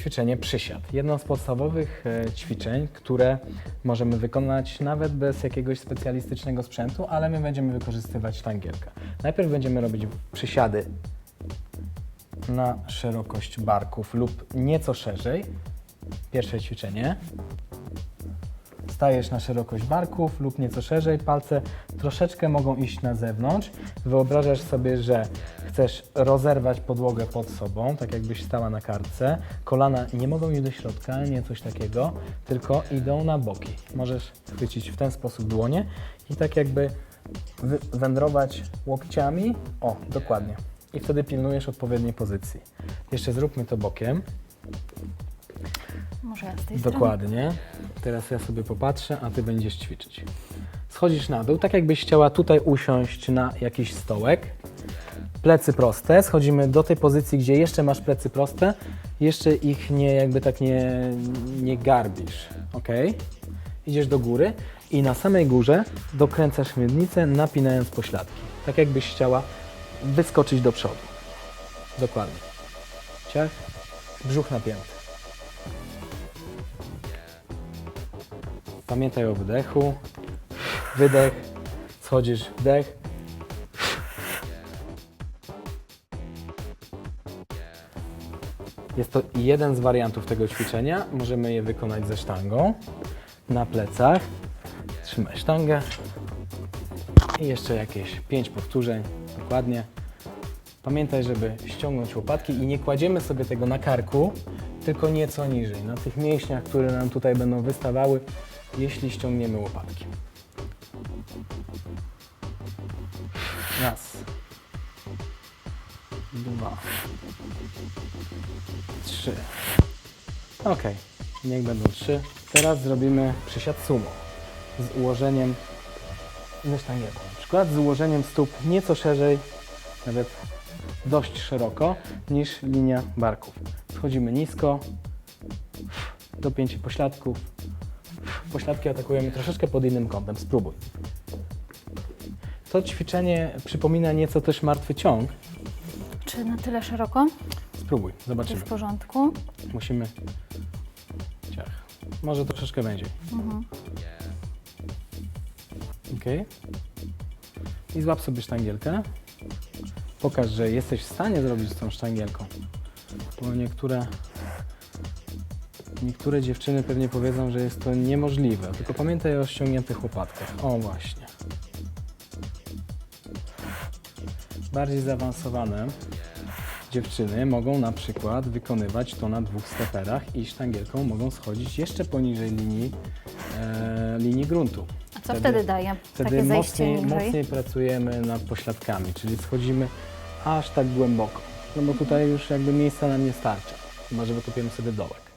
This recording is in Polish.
ćwiczenie przysiad. Jedno z podstawowych e, ćwiczeń, które możemy wykonać nawet bez jakiegoś specjalistycznego sprzętu, ale my będziemy wykorzystywać sztangierkę. Najpierw będziemy robić przysiady na szerokość barków lub nieco szerzej. Pierwsze ćwiczenie. Stajesz na szerokość barków lub nieco szerzej, palce troszeczkę mogą iść na zewnątrz. Wyobrażasz sobie, że chcesz rozerwać podłogę pod sobą, tak jakbyś stała na kartce. Kolana nie mogą iść do środka, nie coś takiego, tylko idą na boki. Możesz chwycić w ten sposób dłonie i tak jakby wędrować łokciami. O, dokładnie. I wtedy pilnujesz odpowiedniej pozycji. Jeszcze zróbmy to bokiem. Może z tej. Dokładnie. Teraz ja sobie popatrzę, a ty będziesz ćwiczyć. Schodzisz na dół, tak jakbyś chciała tutaj usiąść na jakiś stołek. Plecy proste, schodzimy do tej pozycji, gdzie jeszcze masz plecy proste, jeszcze ich nie, jakby tak nie, nie garbisz, ok? Idziesz do góry i na samej górze dokręcasz miednicę, napinając pośladki. Tak jakbyś chciała wyskoczyć do przodu. Dokładnie. Ciach, brzuch napięty. Pamiętaj o wydechu. Wydech, schodzisz, wdech. Jest to jeden z wariantów tego ćwiczenia. Możemy je wykonać ze sztangą na plecach. Trzymaj sztangę. I jeszcze jakieś 5 powtórzeń, dokładnie. Pamiętaj, żeby ściągnąć łopatki i nie kładziemy sobie tego na karku, tylko nieco niżej, na tych mięśniach, które nam tutaj będą wystawały, jeśli ściągniemy łopatki. Raz. Dwa. Trzy. Ok, niech będą trzy. Teraz zrobimy przysiad sumo z ułożeniem ze sztangierką. Na przykład z ułożeniem stóp nieco szerzej, nawet dość szeroko niż linia barków. Schodzimy nisko, dopięcie pośladków. Pośladki atakujemy troszeczkę pod innym kątem. Spróbuj. To ćwiczenie przypomina nieco też martwy ciąg. Czy na tyle szeroko? Spróbuj, Czy zobaczymy. w porządku? Musimy. Ciach. Może troszeczkę będzie. Mhm. Ok. I złap sobie sztangielkę. Pokaż, że jesteś w stanie zrobić z tą sztangielką. Bo niektóre, niektóre dziewczyny pewnie powiedzą, że jest to niemożliwe. Tylko pamiętaj o ściągniętych łopatkach. O właśnie. Bardziej zaawansowane dziewczyny mogą na przykład wykonywać to na dwóch steperach i sztangielką mogą schodzić jeszcze poniżej linii, e, linii gruntu. A co wtedy, daje? Wtedy Takie mocniej, mocniej pracujemy nad pośladkami, czyli schodzimy aż tak głęboko. No bo tutaj już jakby miejsca nam nie starcza, chyba że wykopiemy sobie dołek.